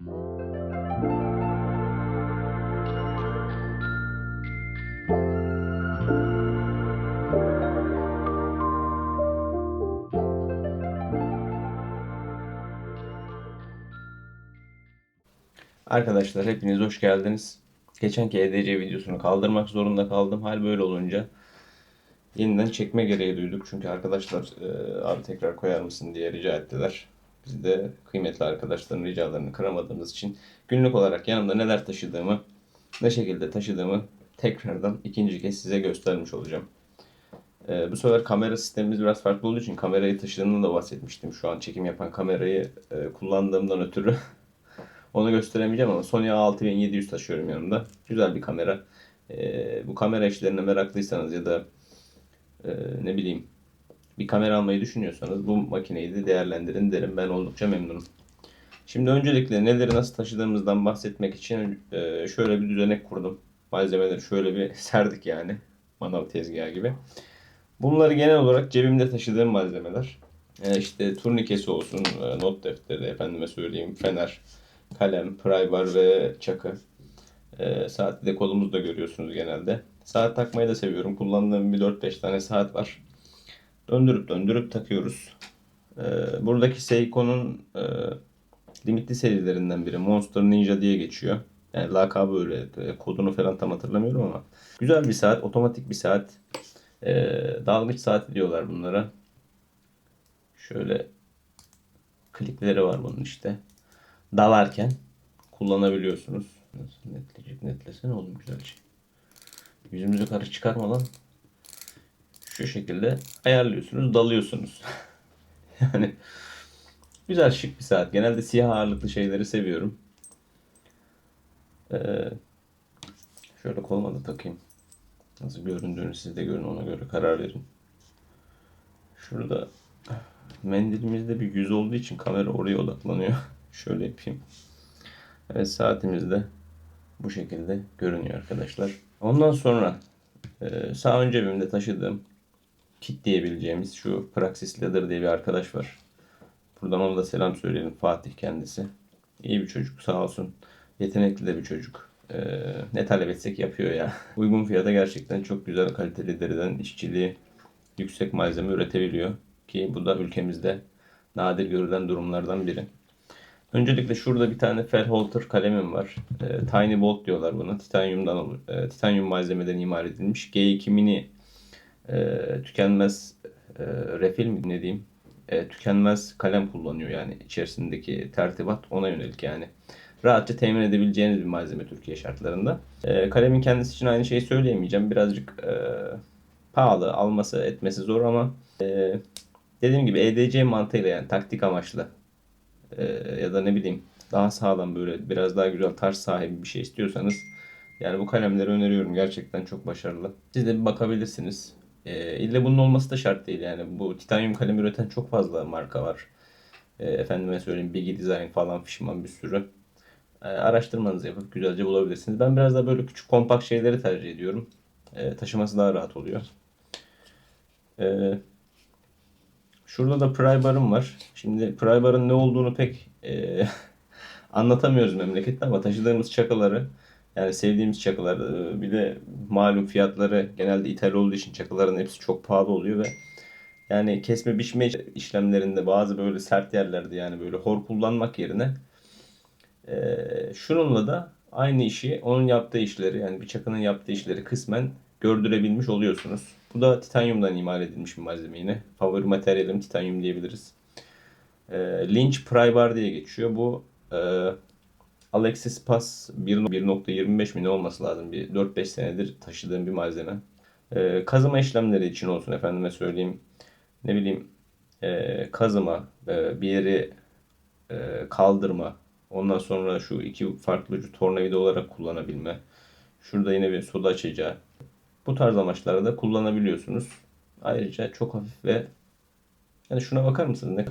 Arkadaşlar hepiniz hoş geldiniz. Geçenki EDC videosunu kaldırmak zorunda kaldım. Hal böyle olunca yeniden çekme gereği duyduk. Çünkü arkadaşlar e, abi tekrar koyar mısın diye rica ettiler. Biz de kıymetli arkadaşların ricalarını kıramadığımız için günlük olarak yanımda neler taşıdığımı, ne şekilde taşıdığımı tekrardan ikinci kez size göstermiş olacağım. E, bu sefer kamera sistemimiz biraz farklı olduğu için kamerayı taşıdığımdan da bahsetmiştim. Şu an çekim yapan kamerayı e, kullandığımdan ötürü Onu gösteremeyeceğim ama Sony A6700 taşıyorum yanımda. Güzel bir kamera. Ee, bu kamera işlerine meraklıysanız ya da e, ne bileyim bir kamera almayı düşünüyorsanız bu makineyi de değerlendirin derim. Ben oldukça memnunum. Şimdi öncelikle neleri nasıl taşıdığımızdan bahsetmek için e, şöyle bir düzenek kurdum. Malzemeleri şöyle bir serdik yani. Manav tezgahı gibi. Bunları genel olarak cebimde taşıdığım malzemeler. E, işte turnikesi olsun, e, not defteri, efendime söyleyeyim, fener, kalem, prybar ve çakı. Saati de kolumuzda görüyorsunuz genelde. Saat takmayı da seviyorum. Kullandığım bir 4-5 tane saat var. Döndürüp döndürüp takıyoruz. E, buradaki Seiko'nun e, limitli serilerinden biri. Monster Ninja diye geçiyor. Yani lakabı öyle. E, kodunu falan tam hatırlamıyorum ama. Güzel bir saat. Otomatik bir saat. E, dalgıç saati diyorlar bunlara. Şöyle klikleri var bunun işte dalarken kullanabiliyorsunuz. Nasıl netleyecek? Netlesene oğlum güzel şey. Yüzümüzü karış çıkarmadan şu şekilde ayarlıyorsunuz, dalıyorsunuz. yani güzel şık bir saat. Genelde siyah ağırlıklı şeyleri seviyorum. Ee, şöyle koluma da takayım. Nasıl göründüğünü siz de görün ona göre karar verin. Şurada mendilimizde bir yüz olduğu için kamera oraya odaklanıyor. Şöyle yapayım. Evet saatimiz bu şekilde görünüyor arkadaşlar. Ondan sonra e, sağ ön cebimde taşıdığım kit diyebileceğimiz şu Praxis Leather diye bir arkadaş var. Buradan ona da selam söyleyelim Fatih kendisi. İyi bir çocuk sağ olsun. Yetenekli de bir çocuk. Ee, ne talep etsek yapıyor ya. Uygun fiyata gerçekten çok güzel kaliteli deriden işçiliği yüksek malzeme üretebiliyor. Ki bu da ülkemizde nadir görülen durumlardan biri. Öncelikle şurada bir tane Felholter kalemim var. E, Tiny Bolt diyorlar buna. Titanyumdan e, titanyum malzemeden imal edilmiş. G2 mini e, tükenmez e, refil mi ne diyeyim? E, tükenmez kalem kullanıyor yani içerisindeki tertibat ona yönelik yani. Rahatça temin edebileceğiniz bir malzeme Türkiye şartlarında. E, kalemin kendisi için aynı şeyi söyleyemeyeceğim. Birazcık e, pahalı, alması etmesi zor ama e, dediğim gibi EDC mantığıyla yani taktik amaçlı e, ya da ne bileyim daha sağlam böyle biraz daha güzel taş sahibi bir şey istiyorsanız yani bu kalemleri öneriyorum. Gerçekten çok başarılı. Siz de bir bakabilirsiniz. E, ille bunun olması da şart değil yani. Bu titanyum kalem üreten çok fazla marka var. E, efendime söyleyeyim Biggie Design falan fişman bir sürü. E, araştırmanızı yapıp güzelce bulabilirsiniz. Ben biraz daha böyle küçük kompakt şeyleri tercih ediyorum. E, taşıması daha rahat oluyor. E, Şurada da prybar'ım var. Şimdi prybar'ın ne olduğunu pek e, anlatamıyoruz memlekette ama taşıdığımız çakıları yani sevdiğimiz çakılar e, bir de malum fiyatları genelde ithal olduğu için çakıların hepsi çok pahalı oluyor ve yani kesme biçme işlemlerinde bazı böyle sert yerlerde yani böyle hor kullanmak yerine e, şununla da aynı işi onun yaptığı işleri yani bir çakının yaptığı işleri kısmen gördürebilmiş oluyorsunuz. Bu da titanyumdan imal edilmiş bir malzeme yine. Favori materyalim titanyum diyebiliriz. E, Lynch Prybar diye geçiyor. Bu e, Alexis Pass 1.25 mi ne olması lazım. Bir 4-5 senedir taşıdığım bir malzeme. E, kazıma işlemleri için olsun efendime söyleyeyim. Ne bileyim e, kazıma, e, bir yeri e, kaldırma. Ondan sonra şu iki farklı ucu tornavida olarak kullanabilme. Şurada yine bir soda açacağı. Bu tarz amaçlarda da kullanabiliyorsunuz. Ayrıca çok hafif ve yani şuna bakar mısınız ne,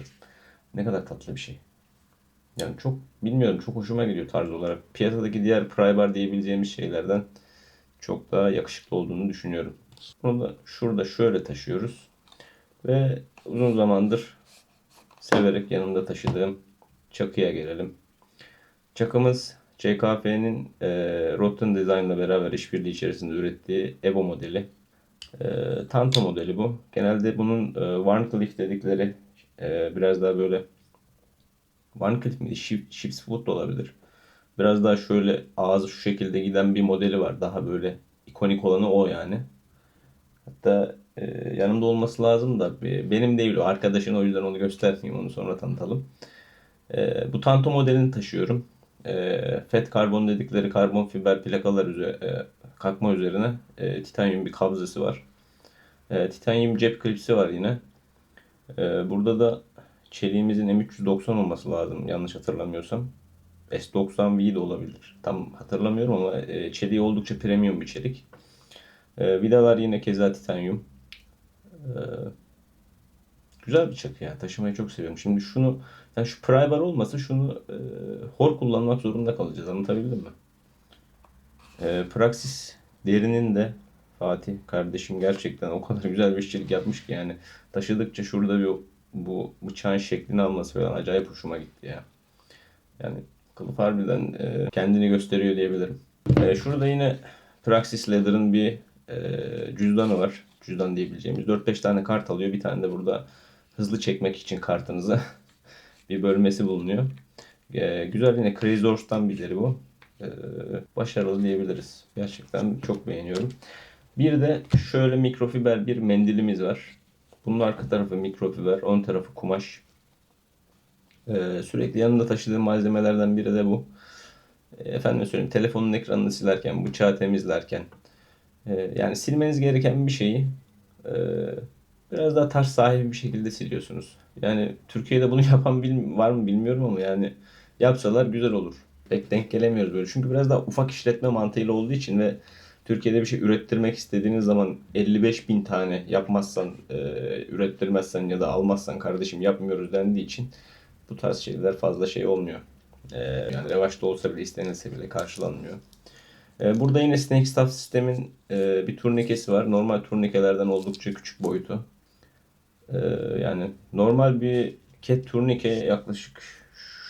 ne kadar tatlı bir şey. Yani çok bilmiyorum çok hoşuma gidiyor tarz olarak. Piyasadaki diğer Prybar diyebileceğimiz şeylerden çok daha yakışıklı olduğunu düşünüyorum. Bunu da şurada şöyle taşıyoruz. Ve uzun zamandır severek yanımda taşıdığım çakıya gelelim. Çakımız CKF'nin e, Rotten Design'la beraber işbirliği içerisinde ürettiği Evo modeli. E, Tanto modeli bu. Genelde bunun e, Warncliffe dedikleri e, biraz daha böyle Warncliffe mi? Ship, Ship's Foot da olabilir. Biraz daha şöyle ağzı şu şekilde giden bir modeli var. Daha böyle ikonik olanı o yani. Hatta e, yanımda olması lazım da benim değil o arkadaşın o yüzden onu göstermeyeyim onu sonra tanıtalım. E, bu Tanto modelini taşıyorum. E, FET karbon dedikleri karbon fiber plakalar üzerine, kakma üzerine e, titanyum bir kabzası var. E, titanyum cep klipsi var yine. E, burada da çeliğimizin M390 olması lazım yanlış hatırlamıyorsam. S90V de olabilir. Tam hatırlamıyorum ama e, çeliği oldukça premium bir çelik. E, vidalar yine keza titanyum. E, güzel bir çakı ya. Taşımayı çok seviyorum. Şimdi şunu yani şu pry bar olmasa şunu hor kullanmak zorunda kalacağız. Anlatabildim mi? E, Praxis derinin de Fatih kardeşim gerçekten o kadar güzel bir işçilik yapmış ki yani taşıdıkça şurada bir bu bıçağın şeklini alması falan acayip hoşuma gitti ya. Yani kılıf harbiden e, kendini gösteriyor diyebilirim. E, şurada yine Praxis Leather'ın bir e, cüzdanı var. Cüzdan diyebileceğimiz. 4-5 tane kart alıyor. Bir tane de burada hızlı çekmek için kartınıza bir bölmesi bulunuyor. E, güzel yine Crazy Horse'tan birileri bu. E, başarılı diyebiliriz. Gerçekten çok beğeniyorum. Bir de şöyle mikrofiber bir mendilimiz var. Bunun arka tarafı mikrofiber, ön tarafı kumaş. Ee, sürekli yanında taşıdığım malzemelerden biri de bu. Ee, efendim söyleyeyim telefonun ekranını silerken, bıçağı temizlerken e, yani silmeniz gereken bir şeyi e, biraz daha tarz sahibi bir şekilde siliyorsunuz. Yani Türkiye'de bunu yapan bil- var mı bilmiyorum ama yani yapsalar güzel olur. Pek denk gelemiyoruz böyle. Çünkü biraz daha ufak işletme mantığıyla olduğu için ve Türkiye'de bir şey ürettirmek istediğiniz zaman 55 bin tane yapmazsan, e, ürettirmezsen ya da almazsan kardeşim yapmıyoruz dendiği için bu tarz şeyler fazla şey olmuyor. E, yani revaçta olsa bile istenilse bile karşılanmıyor. E, burada yine Snake Staff sistemin e, bir turnikesi var. Normal turnikelerden oldukça küçük boyutu. E, yani normal bir ket turnike yaklaşık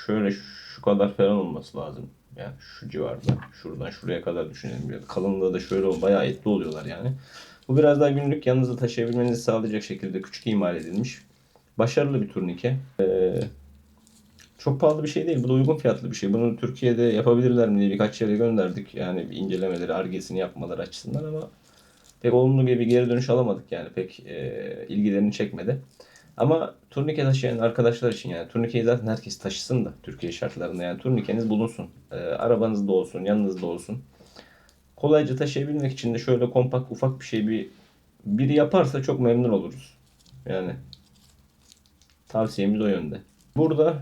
şöyle şu kadar falan olması lazım. Yani şu civarda. Şuradan şuraya kadar düşünelim. Biraz kalınlığı da şöyle bayağı etli oluyorlar yani. Bu biraz daha günlük yanınızda taşıyabilmenizi sağlayacak şekilde küçük imal edilmiş. Başarılı bir turnike. Ee, çok pahalı bir şey değil. Bu da uygun fiyatlı bir şey. Bunu Türkiye'de yapabilirler mi diye birkaç yere gönderdik. Yani bir incelemeleri, argesini yapmaları açısından ama pek olumlu bir geri dönüş alamadık yani. Pek e, ilgilerini çekmedi. Ama turnike taşıyan arkadaşlar için yani turnikeyi zaten herkes taşısın da Türkiye şartlarında yani turnikeniz bulunsun. Ee, arabanızda olsun, yanınızda olsun. Kolayca taşıyabilmek için de şöyle kompakt ufak bir şey bir biri yaparsa çok memnun oluruz. Yani tavsiyemiz o yönde. Burada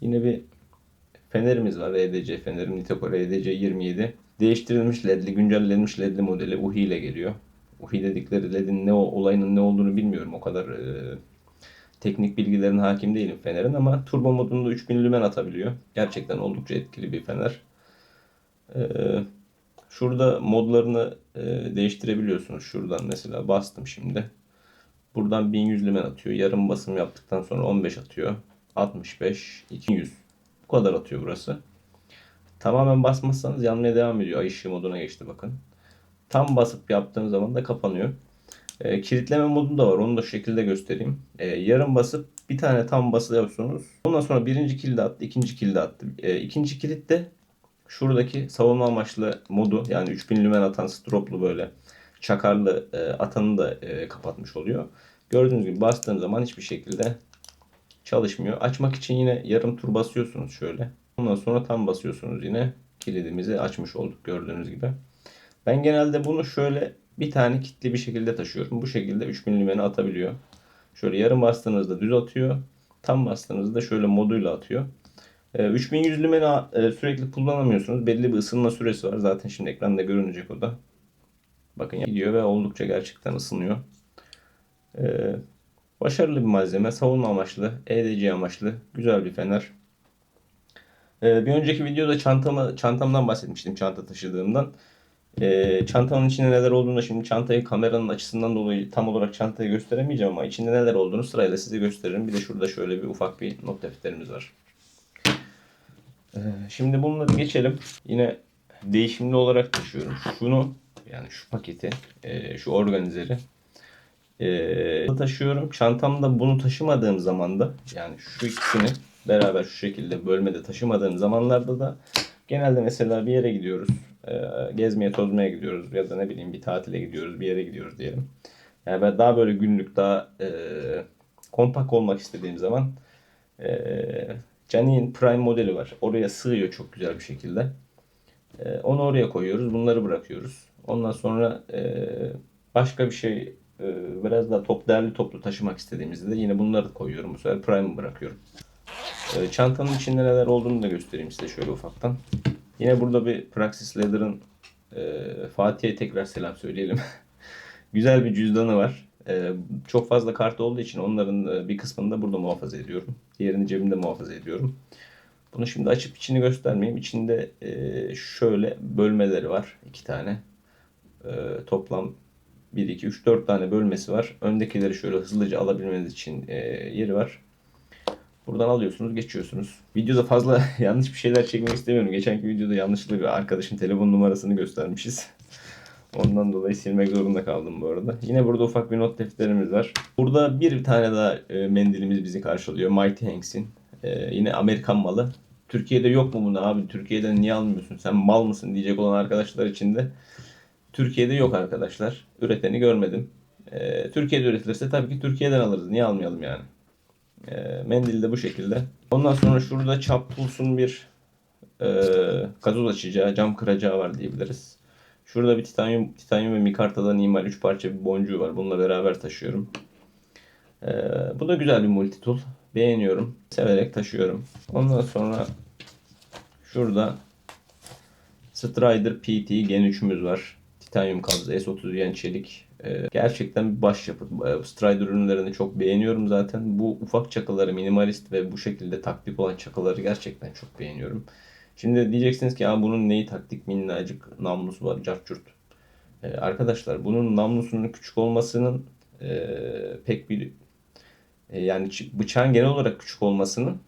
yine bir fenerimiz var. EDC fenerim Nitecore EDC 27. Değiştirilmiş ledli, güncellenmiş ledli modeli UHI ile geliyor. UHI dedikleri ledin ne olayının ne olduğunu bilmiyorum. O kadar e, teknik bilgilerine hakim değilim fenerin ama turbo modunda 3000 lümen atabiliyor. Gerçekten oldukça etkili bir fener. Ee, şurada modlarını e, değiştirebiliyorsunuz. Şuradan mesela bastım şimdi. Buradan 1100 lümen atıyor. Yarım basım yaptıktan sonra 15 atıyor. 65, 200. Bu kadar atıyor burası. Tamamen basmazsanız yanmaya devam ediyor. Ay ışığı moduna geçti bakın. Tam basıp yaptığım zaman da kapanıyor. E, kilitleme modu da var. Onu da şu şekilde göstereyim. E, yarım basıp bir tane tam basıyorsunuz. Ondan sonra birinci kilidi attı, ikinci kilidi attı. E, ikinci kilit de şuradaki savunma amaçlı modu yani 3000 lümen atan stroplu böyle çakarlı e, atanı da e, kapatmış oluyor. Gördüğünüz gibi bastığım zaman hiçbir şekilde çalışmıyor. Açmak için yine yarım tur basıyorsunuz şöyle. Ondan sonra tam basıyorsunuz yine kilidimizi açmış olduk gördüğünüz gibi. Ben genelde bunu şöyle bir tane kitli bir şekilde taşıyorum. Bu şekilde 3000 lümeni atabiliyor. Şöyle yarım bastığınızda düz atıyor. Tam bastığınızda şöyle moduyla atıyor. Ee, 3100 lümeni e, sürekli kullanamıyorsunuz. Belli bir ısınma süresi var. Zaten şimdi ekranda görünecek o da. Bakın gidiyor ve oldukça gerçekten ısınıyor. Ee, başarılı bir malzeme. Savunma amaçlı, EDC amaçlı. Güzel bir fener. Ee, bir önceki videoda çantamı, çantamdan bahsetmiştim. Çanta taşıdığımdan. Ee, çantanın içinde neler olduğunu şimdi çantayı kameranın açısından dolayı tam olarak çantayı gösteremeyeceğim ama içinde neler olduğunu sırayla size gösteririm. Bir de şurada şöyle bir ufak bir not defterimiz var. Ee, Şimdi bunları geçelim. Yine değişimli olarak taşıyorum. Şunu yani şu paketi, e, şu organizeri e, taşıyorum. Çantamda bunu taşımadığım zaman da yani şu ikisini beraber şu şekilde bölmede taşımadığım zamanlarda da genelde mesela bir yere gidiyoruz. E, gezmeye tozmaya gidiyoruz ya da ne bileyim bir tatile gidiyoruz bir yere gidiyoruz diyelim. Yani ben daha böyle günlük daha e, kompakt olmak istediğim zaman e, Canin Prime modeli var. Oraya sığıyor çok güzel bir şekilde. E, onu oraya koyuyoruz. Bunları bırakıyoruz. Ondan sonra e, başka bir şey e, biraz daha top değerli toplu taşımak istediğimizde de yine bunları koyuyorum. Bu sefer Prime'ı bırakıyorum. E, çantanın içinde neler olduğunu da göstereyim size şöyle ufaktan. Yine burada bir Praxis Leather'ın e, Fatih'e tekrar selam söyleyelim. Güzel bir cüzdanı var. E, çok fazla kart olduğu için onların e, bir kısmını da burada muhafaza ediyorum. Diğerini cebimde muhafaza ediyorum. Bunu şimdi açıp içini göstermeyeyim. İçinde e, şöyle bölmeleri var. iki tane. E, toplam 1, 2, 3, 4 tane bölmesi var. Öndekileri şöyle hızlıca alabilmeniz için e, yeri var. Buradan alıyorsunuz, geçiyorsunuz. Videoda fazla yanlış bir şeyler çekmek istemiyorum. Geçenki videoda yanlışlıkla bir arkadaşın telefon numarasını göstermişiz. Ondan dolayı silmek zorunda kaldım bu arada. Yine burada ufak bir not defterimiz var. Burada bir tane daha e, mendilimiz bizi karşılıyor. Mighty Hanks'in. E, yine Amerikan malı. Türkiye'de yok mu bunu abi? Türkiye'den niye almıyorsun? Sen mal mısın diyecek olan arkadaşlar için de Türkiye'de yok arkadaşlar. Üreteni görmedim. E, Türkiye'de üretilirse tabii ki Türkiye'den alırız. Niye almayalım yani? E, mendil de bu şekilde. Ondan sonra şurada Tools'un bir e, gazoz açacağı, cam kıracağı var diyebiliriz. Şurada bir titanyum, titanyum ve mikartadan imal 3 parça bir boncuğu var. Bununla beraber taşıyorum. E, bu da güzel bir multi. Beğeniyorum. Severek taşıyorum. Ondan sonra şurada Strider PT Gen 3'ümüz var. Titanyum kabza S30 yen çelik. Ee, gerçekten bir başyapıt. Ee, Strider ürünlerini çok beğeniyorum zaten. Bu ufak çakıları minimalist ve bu şekilde taktik olan çakıları gerçekten çok beğeniyorum. Şimdi diyeceksiniz ki ya bunun neyi taktik minnacık namlusu var carçurt. Ee, arkadaşlar bunun namlusunun küçük olmasının e, pek bir e, yani bıçağın genel olarak küçük olmasının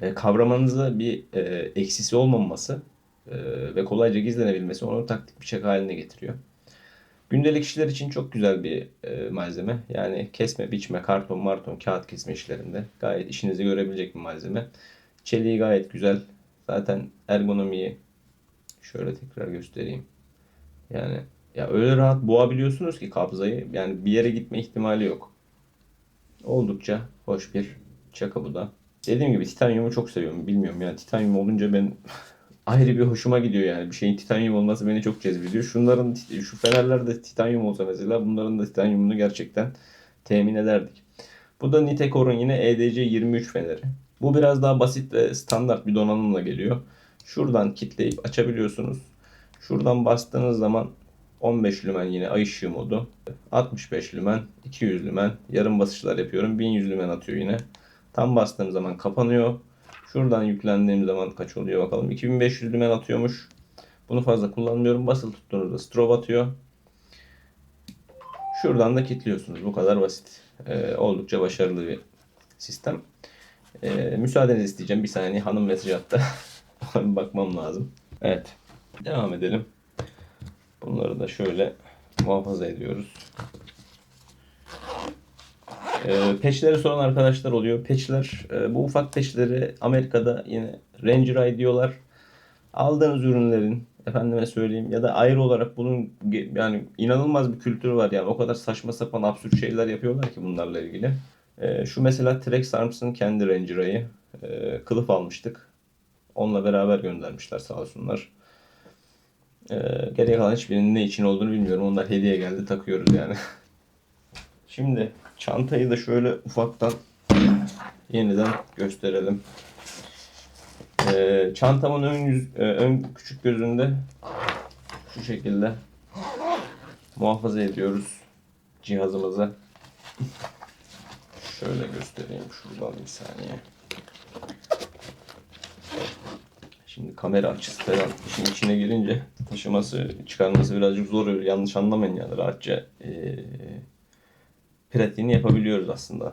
e, kavramanıza bir e, eksisi olmaması ve kolayca gizlenebilmesi onu taktik bıçak haline getiriyor. Gündelik işler için çok güzel bir e, malzeme. Yani kesme, biçme, karton, marton, kağıt kesme işlerinde gayet işinizi görebilecek bir malzeme. Çeliği gayet güzel. Zaten ergonomiyi şöyle tekrar göstereyim. Yani ya öyle rahat boğabiliyorsunuz ki kabzayı. Yani bir yere gitme ihtimali yok. Oldukça hoş bir çaka bu da. Dediğim gibi titanyumu çok seviyorum. Bilmiyorum yani titanyum olunca ben ayrı bir hoşuma gidiyor yani. Bir şeyin titanyum olması beni çok cezbediyor. Şunların şu fenerlerde titanyum olsa mesela bunların da titanyumunu gerçekten temin ederdik. Bu da Nitecor'un yine EDC 23 feneri. Bu biraz daha basit ve standart bir donanımla geliyor. Şuradan kitleyip açabiliyorsunuz. Şuradan bastığınız zaman 15 lümen yine ay ışığı modu. 65 lümen, 200 lümen. Yarım basışlar yapıyorum. 1100 lümen atıyor yine. Tam bastığım zaman kapanıyor. Şuradan yüklendiğim zaman kaç oluyor bakalım. 2500 lümen atıyormuş. Bunu fazla kullanmıyorum. Basılı tuttuğunuzda strobe atıyor. Şuradan da kilitliyorsunuz. Bu kadar basit. Ee, oldukça başarılı bir sistem. Ee, müsaadenizi isteyeceğim. Bir saniye hanım mesaj attı. Bakmam lazım. Evet. Devam edelim. Bunları da şöyle muhafaza ediyoruz. E, peçleri soran arkadaşlar oluyor. Peçler, e, bu ufak peçleri Amerika'da yine Ranger Eye diyorlar. Aldığınız ürünlerin efendime söyleyeyim ya da ayrı olarak bunun yani inanılmaz bir kültür var yani o kadar saçma sapan absürt şeyler yapıyorlar ki bunlarla ilgili. E, şu mesela Trex Arms'ın kendi Ranger Eye'i. E, kılıf almıştık. Onunla beraber göndermişler sağ olsunlar. E, geriye kalan hiçbirinin ne için olduğunu bilmiyorum. Onlar hediye geldi takıyoruz yani. Şimdi çantayı da şöyle ufaktan yeniden gösterelim. Ee, çantamın ön, yüz, e, ön küçük gözünde şu şekilde muhafaza ediyoruz cihazımızı. Şöyle göstereyim şuradan bir saniye. Şimdi kamera açısı falan işin içine girince taşıması, çıkarması birazcık zor oluyor. Yanlış anlamayın yani rahatça ee, pratiğini yapabiliyoruz aslında.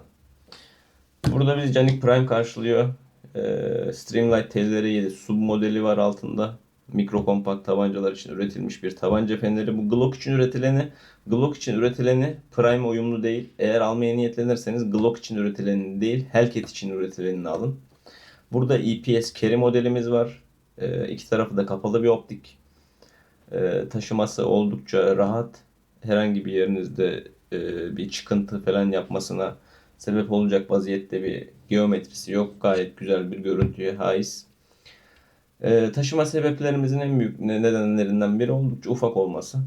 Burada bizi Canik Prime karşılıyor. Ee, Streamlight TR7 sub modeli var altında. Mikro kompakt tabancalar için üretilmiş bir tabanca feneri. Bu Glock için üretileni, Glock için üretileni Prime uyumlu değil. Eğer almaya niyetlenirseniz Glock için üretileni değil, Hellcat için üretilenini alın. Burada EPS carry modelimiz var. Ee, iki tarafı da kapalı bir optik. Ee, taşıması oldukça rahat. Herhangi bir yerinizde e, bir çıkıntı falan yapmasına sebep olacak vaziyette bir geometrisi yok. Gayet güzel bir görüntüye haiz. Ee, taşıma sebeplerimizin en büyük ne- nedenlerinden biri oldukça ufak olması.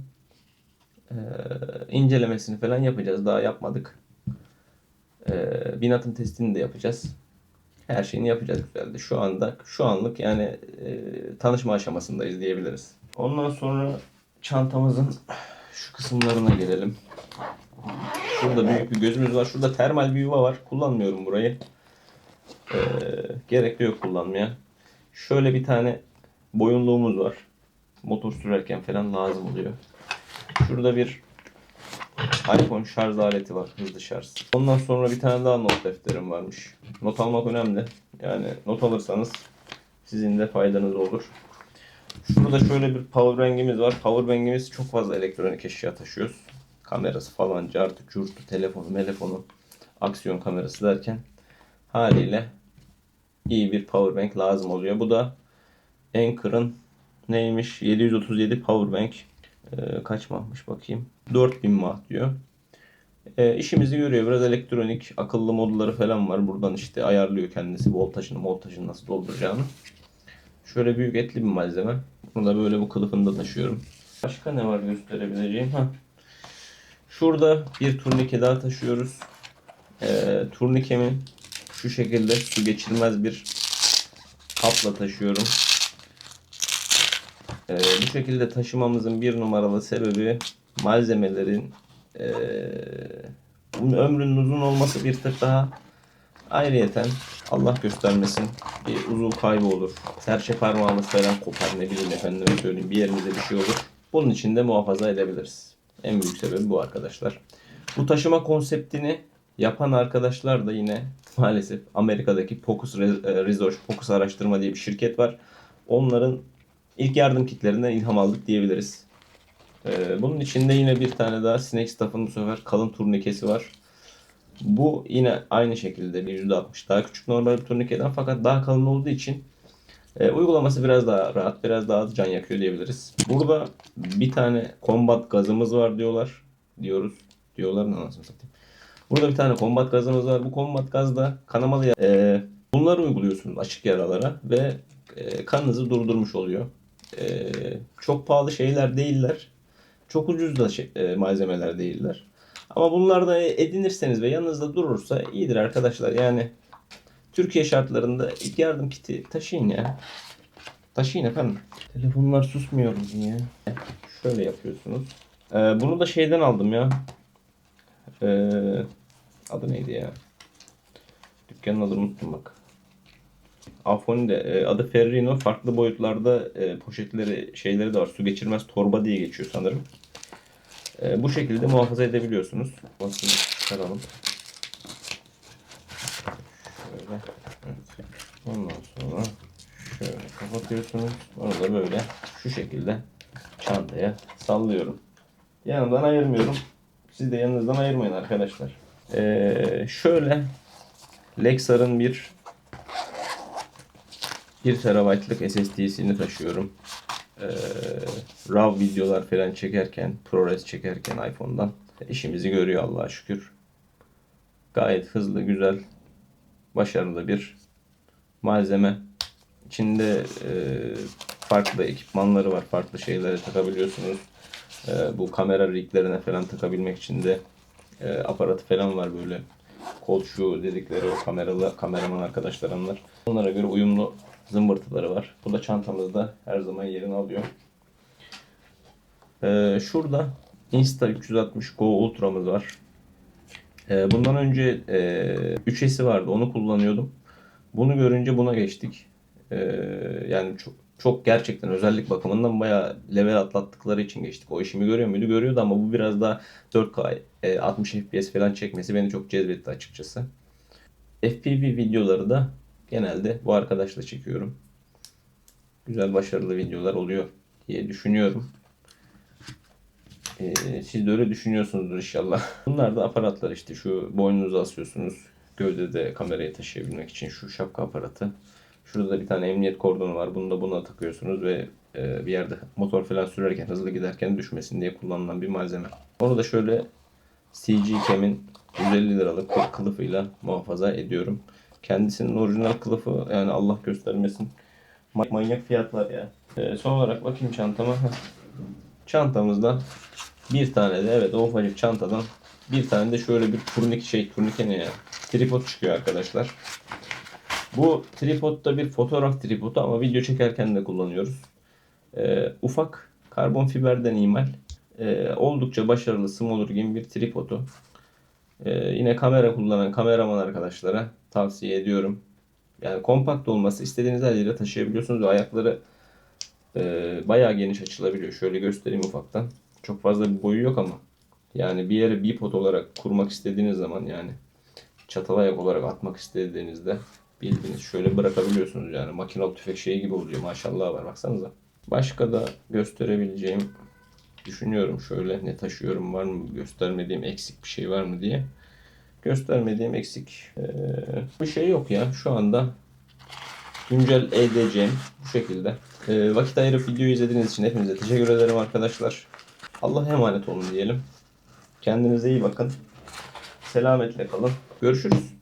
Ee, incelemesini falan yapacağız. Daha yapmadık. Ee, bin atım testini de yapacağız. Her şeyini yapacağız güzeldi. Şu anda, şu anlık yani e, tanışma aşamasındayız diyebiliriz. Ondan sonra çantamızın şu kısımlarına gelelim. Şurada büyük bir gözümüz var. Şurada termal bir yuva var. Kullanmıyorum burayı. Ee, gerek yok kullanmaya. Şöyle bir tane boyunluğumuz var. Motor sürerken falan lazım oluyor. Şurada bir iPhone şarj aleti var. Hızlı şarj. Ondan sonra bir tane daha not defterim varmış. Not almak önemli. Yani not alırsanız sizin de faydanız olur. Şurada şöyle bir powerbank'imiz var. Powerbank'imiz çok fazla elektronik eşya taşıyoruz. Kamerası falan, cartı, curtu, telefonu, telefonu, aksiyon kamerası derken haliyle iyi bir powerbank lazım oluyor. Bu da Anker'ın neymiş? 737 powerbank. Ee, kaç mahmış bakayım. 4000 mah diyor. Ee, işimizi görüyor. Biraz elektronik, akıllı modları falan var. Buradan işte ayarlıyor kendisi voltajını, voltajını nasıl dolduracağını. Şöyle büyük etli bir malzeme. Bunu da böyle bu kılıfında taşıyorum. Başka ne var gösterebileceğim? Ha. Şurada bir turnike daha taşıyoruz. Ee, turnikemin şu şekilde su geçirmez bir kapla taşıyorum. Ee, bu şekilde taşımamızın bir numaralı sebebi malzemelerin bunun ömrünün uzun olması bir tık daha ayrıyeten Allah göstermesin bir uzuv kaybı olur. Serçe parmağımız falan kopar ne bileyim efendime söyleyeyim bir yerimizde bir şey olur. Bunun için de muhafaza edebiliriz. En büyük sebebi bu arkadaşlar. Bu taşıma konseptini yapan arkadaşlar da yine maalesef Amerika'daki Pocus e, Research, Pocus Araştırma diye bir şirket var. Onların ilk yardım kitlerinden ilham aldık diyebiliriz. Ee, bunun içinde yine bir tane daha Snake Staff'ın bu sefer kalın turnikesi var. Bu yine aynı şekilde bir %60 daha küçük normal bir turnikeden fakat daha kalın olduğu için e, uygulaması biraz daha rahat, biraz daha az can yakıyor diyebiliriz. Burada bir tane combat gazımız var diyorlar. Diyoruz. Diyorlar ne anasını satayım. Burada bir tane combat gazımız var. Bu combat gaz da kanamalı e, bunları uyguluyorsunuz açık yaralara ve e, kanınızı durdurmuş oluyor. E, çok pahalı şeyler değiller. Çok ucuz da şey- e, malzemeler değiller. Ama bunlar da edinirseniz ve yanınızda durursa iyidir arkadaşlar. Yani Türkiye şartlarında ilk yardım kiti taşıyın ya. Taşıyın efendim. Telefonlar susmuyor niye? Şöyle yapıyorsunuz. Ee, bunu da şeyden aldım ya. Ee, adı neydi ya? Dükkanın adını unuttum bak. Afoni'de e, adı Ferrino. Farklı boyutlarda e, poşetleri şeyleri de var. Su geçirmez torba diye geçiyor sanırım. E, bu şekilde muhafaza edebiliyorsunuz. Basını çıkaralım. Şöyle. Ondan sonra şöyle kapatıyorsunuz. Onu da böyle şu şekilde çantaya sallıyorum. Yanından ayırmıyorum. Siz de yanınızdan ayırmayın arkadaşlar. Ee, şöyle Lexar'ın bir 1 TB'lık SSD'sini taşıyorum. Ee, RAW videolar falan çekerken, ProRes çekerken iPhone'dan işimizi görüyor Allah'a şükür. Gayet hızlı, güzel, başarılı bir malzeme. İçinde e, farklı ekipmanları var, farklı şeyleri takabiliyorsunuz. E, bu kamera riglerine falan takabilmek için de e, aparatı falan var böyle. Kol şu dedikleri o kameralı kameraman arkadaşlarım var. Onlara göre uyumlu zımbırtıları var. Bu da çantamızda her zaman yerini alıyor. Ee, şurada Insta 360 Go Ultra'mız var. Ee, bundan önce e, 3S'i vardı. Onu kullanıyordum. Bunu görünce buna geçtik. Ee, yani çok çok gerçekten özellik bakımından bayağı level atlattıkları için geçtik. O işimi görüyor muydu? Görüyordu ama bu biraz daha 4K, e, 60 FPS falan çekmesi beni çok cezbetti açıkçası. FPV videoları da genelde bu arkadaşla çekiyorum. Güzel başarılı videolar oluyor diye düşünüyorum. Ee, siz de öyle düşünüyorsunuzdur inşallah. Bunlar da aparatlar işte şu boynunuza asıyorsunuz. Gövdede kamerayı taşıyabilmek için şu şapka aparatı. Şurada da bir tane emniyet kordonu var. Bunu da buna takıyorsunuz ve e, bir yerde motor falan sürerken hızlı giderken düşmesin diye kullanılan bir malzeme. Onu da şöyle CG Cam'in 150 liralık bir kılıfıyla muhafaza ediyorum. Kendisinin orijinal kılıfı yani Allah göstermesin ma- manyak fiyatlar ya. Ee, son olarak bakayım çantama. Çantamızda bir tane de evet o ufacık çantadan bir tane de şöyle bir turnik şey turnike ne ya? Tripod çıkıyor arkadaşlar. Bu tripod da bir fotoğraf tripodu ama video çekerken de kullanıyoruz. Ee, ufak karbon fiberden imal. Ee, oldukça başarılı game bir tripodu. Ee, yine kamera kullanan kameraman arkadaşlara tavsiye ediyorum. Yani kompakt olması istediğiniz her yere taşıyabiliyorsunuz ve ayakları e, bayağı geniş açılabiliyor. Şöyle göstereyim ufaktan. Çok fazla bir boyu yok ama yani bir yere bipod olarak kurmak istediğiniz zaman yani çatal ayak olarak atmak istediğinizde bildiğiniz şöyle bırakabiliyorsunuz yani makinalı tüfek şeyi gibi oluyor maşallah var baksanıza. Başka da gösterebileceğim düşünüyorum şöyle ne taşıyorum var mı göstermediğim eksik bir şey var mı diye. Göstermediğim eksik ee, bir şey yok ya şu anda güncel edeceğim bu şekilde. Ee, vakit ayırıp videoyu izlediğiniz için hepinize teşekkür ederim arkadaşlar. Allah'a emanet olun diyelim. Kendinize iyi bakın. Selametle kalın. Görüşürüz.